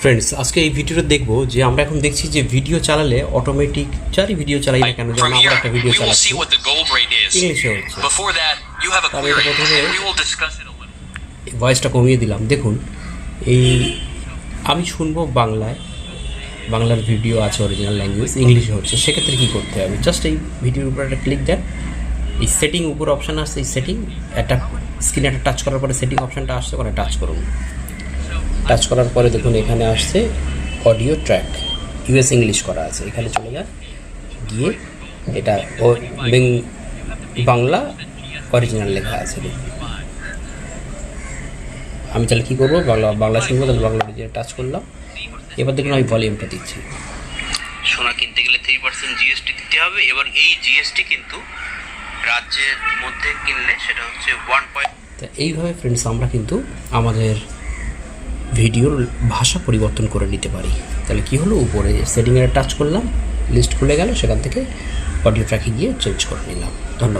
Friends আজকে এই ভিডিওটা দেখব যে আমরা এখন দেখছি যে ভিডিও চালালে অটোমেটিক যারই ভিডিও চালাই না কেন? যেমন আমরা একটা ভিডিও চালাচ্ছি. ইংলিশে হচ্ছে। তাহলে এটা প্রথমে-. ভয়েসটা কমিয়ে দিলাম। দেখুন এই আমি শুনব বাংলায়। বাংলার ভিডিও আছে অরিজিনাল ল্যাঙ্গুয়েজ ইংলিশে হচ্ছে। সেক্ষেত্রে কী করতে হবে? জাস্ট এই ভিডিওর উপর একটা ক্লিক দেন। এই সেটিং উপর অপশান আসছে এই সেটিং একটা স্ক্রিনে একটা টাচ করার পরে সেটিং অপশানটা আসছে ওখানে টাচ করুন। টাচ করার পরে দেখুন এখানে আসছে অডিও ট্র্যাক ইউএস ইংলিশ করা আছে। এখানে চলে যান গিয়ে এটা ও বাংলা অরিজিনাল লেখা আছে। আমি তাহলে কী করব? বাংলা বাংলা শুনব তাহলে বাংলা যে টাচ করলাম। এবার দেখুন আমি ভলিউমটা দিচ্ছি। সোনা কিনতে গেলে থ্রি পার্সেন্ট জিএসটি দিতে হবে এবং এই জিএসটি কিন্তু রাজ্যের মধ্যে কিনলে সেটা হচ্ছে ওয়ান পয়েন্ট তা এইভাবে ফ্রেন্ডস আমরা কিন্তু আমাদের ভিডিওর ভাষা পরিবর্তন করে নিতে পারি। তাহলে কি হলো? উপরে সেটিংয়ে টাচ করলাম লিস্ট খুলে গেল, সেখান থেকে অডিও ট্র্যাকে গিয়ে চেঞ্জ করে নিলাম। ধন্যবাদ।